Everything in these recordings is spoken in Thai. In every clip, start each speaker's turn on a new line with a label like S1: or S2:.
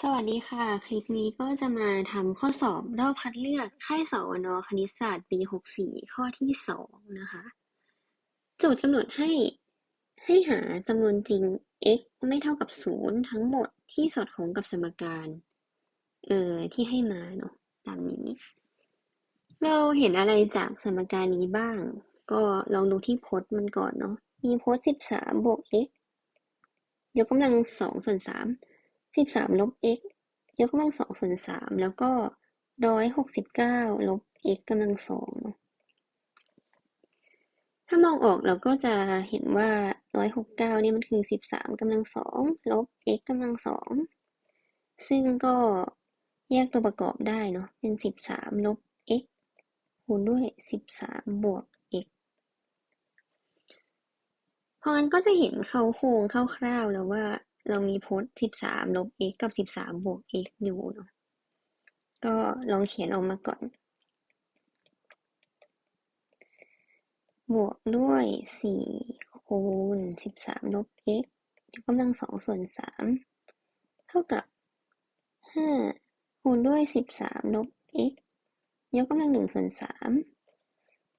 S1: สวัสดีค่ะ คลิปนี้ก็จะมาทำข้อสอบรอบคัดเลือกค่ายสวนคณิตศาสตร์ปี 64 ข้อที่ 2 นะคะ โจทย์กำหนดให้ให้หาจำนวนจริง x ไม่เท่ากับ 0 ทั้งหมดที่สอดคล้องกับสมการเออที่ให้มาเนาะตามนี้ เราเห็นอะไรจากสมการนี้บ้าง ก็ลองดูที่พจน์มันก่อนเนาะมีพจน์ 13 บวก x ยกกำลัง2ส่วน3 สิบสามลบ x ยกกำลังสองส่วนสามแล้วก็ร้อยหกสิบเก้าลบ x กำลังสองถ้ามองออกเราก็จะเห็นว่าร้อยหกเก้านี่มันคือสิบสามกำลังสองลบ x กำลังสองซึ่งก็แยกตัวประกอบได้เนาะเป็นสิบสามลบ x คูณด้วยสิบสามบวก x เพราะงั้นก็จะเห็นเขาโครงคร่าวๆแล้วว่า เรามีพจน์สิบสามลบ x กับสิบสามบวก x อยู่เนาะก็ลองเขียนออกมาก่อน บวกด้วยสี่คูณสิบสามลบ x ยกกำลังสองส่วนสามเท่ากับห้าคูณด้วยสิบสามลบ x ยกกำลังหนึ่งส่วนสาม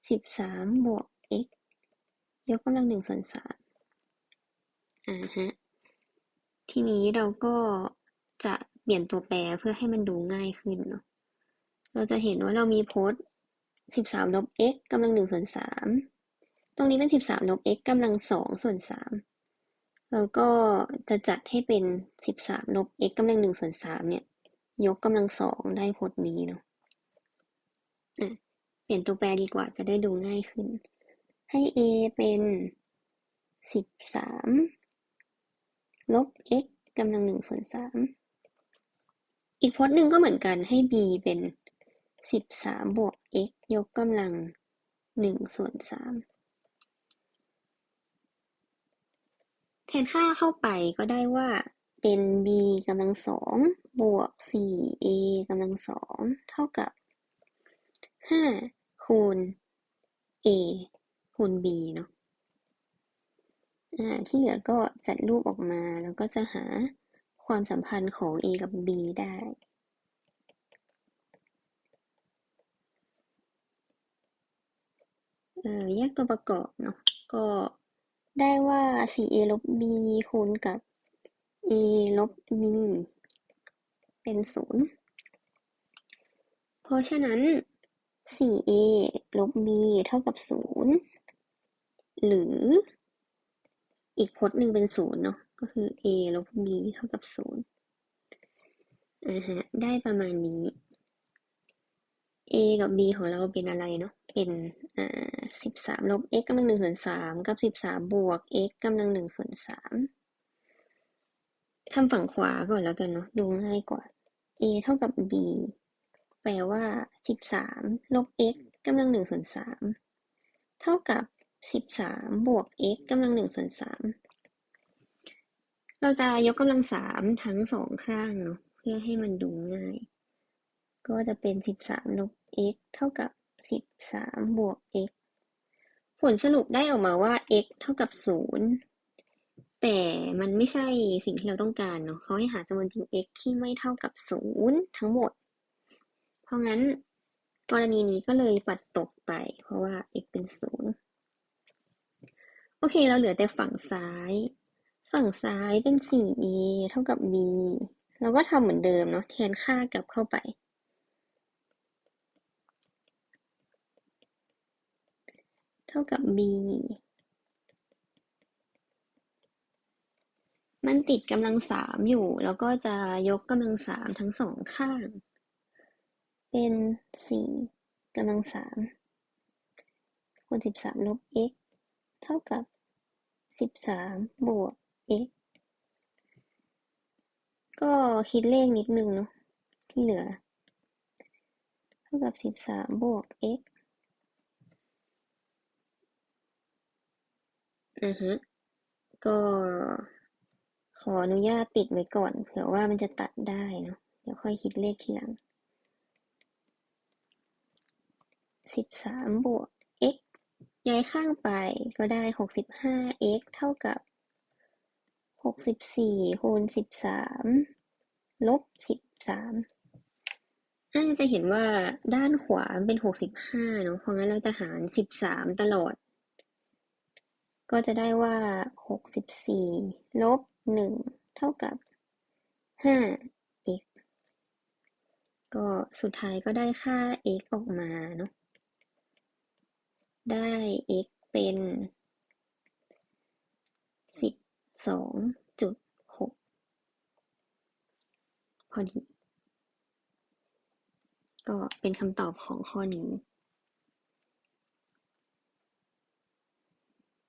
S1: สิบสามบวก x ยกกำลังหนึ่งส่วนสามอ่าฮะ ทีนี้เราก็จะเปลี่ยนตัวแปรเพื่อให้มันดูง่ายขึ้นเนาะ เราจะเห็นว่าเรามีพจน์สิบสามลบ x กำลังหนึ่งส่วนสามตรงนี้เป็นสิบสามลบ x กำลังสองส่วนสามเราก็จะจัดให้เป็นสิบสามลบ x กำลังหนึ่งส่วนสามเนี่ย ยกกำลังสองได้พจน์นี้เนาะเปลี่ยนตัวแปรดีกว่าจะได้ดูง่ายขึ้น ให้ a เป็นสิบสาม ลบ x กำลังหนึ่งส่วนสามอีกพจน์หนึ่งก็เหมือนกันให้ b เป็นสิบสามบวก x ยกกำลังหนึ่งส่วนสามแทนค่าเข้าไปก็ได้ว่าเป็น b กำลังสองบวก 4a กำลังสองเท่ากับห้าคูณ a คูณ b เนาะ ที่เหลือก็จัดรูปออกมา แล้วก็จะหาความสัมพันธ์ของ a กับ b ได้ แยกตัวประกอบเนาะ ก็ได้ว่า 4a ลบ b คูณกับ a ลบ b เป็นศูนย์เพราะฉะนั้น 4a ลบ b เท่ากับศูนย์หรือ อีกพจน์หนึ่งเป็นศูนย์เนาะก็คือ a ลบ b เท่ากับศูนย์อ่าฮะได้ประมาณนี้ a กับ b ของเราเป็นอะไรเนาะเป็นอ่าสิบสามลบ x กำลังหนึ่งส่วนสามกับสิบสามบวก x กำลังหนึ่งส่วนสามทำฝั่งขวาก่อนแล้วกันเนาะดูง่ายกว่า a เท่ากับ b แปลว่าสิบสามลบ x กำลังหนึ่งส่วนสามเท่ากับ สิบสามบวก x กำลังหนึ่งส่วนสามเราจะยกกำลังสามทั้งสองข้างเนาะเพื่อให้มันดูง่าย ก็จะเป็นสิบสามลบ x เท่ากับสิบสามบวก x ผลสรุปได้ออกมาว่า x เท่ากับศูนย์แต่มันไม่ใช่สิ่งที่เราต้องการเนาะเขาให้หาจำนวนจริง x ที่ไม่เท่ากับศูนย์ทั้งหมด เพราะงั้นกรณีนี้ก็เลยปัดตกไป เพราะว่า x เป็นศูนย์ โอเค เราเหลือแต่ฝั่งซ้าย ฝั่งซ้ายเป็น 4a เท่ากับ b เราก็ทำเหมือนเดิมเนาะ แทนค่ากลับเข้าไป เท่ากับ b มันติดกำลังสามอยู่ แล้วก็จะยกกำลังสามทั้งสองข้าง เป็นสี่กำลังสามคูณสิบสามลบ x เท่ากับ สิบสามบวก x ก็คิดเลขนิดนึงเนาะที่เหลือ เท่ากับสิบสามบวก x อือฮะก็ขออนุญาตติดไว้ก่อน เผื่อว่ามันจะตัดได้เนาะเดี๋ยวค่อยคิดเลขทีหลังสิบสามบวก ย้ายข้างไปก็ได้หกสิบห้า x เท่ากับหกสิบสี่คูณสิบสามลบสิบสามน่าจะเห็นว่าด้านขวาเป็นหกสิบห้าเนาะ เพราะงั้นเราจะหารสิบสามตลอด ก็จะได้ว่าหกสิบสี่ลบหนึ่งเท่ากับห้า x ก็สุดท้ายก็ได้ค่า x ออกมาเนาะ ได้ x เป็นสิบสองจุดหกพอดี ก็เป็นคำตอบของข้อนี้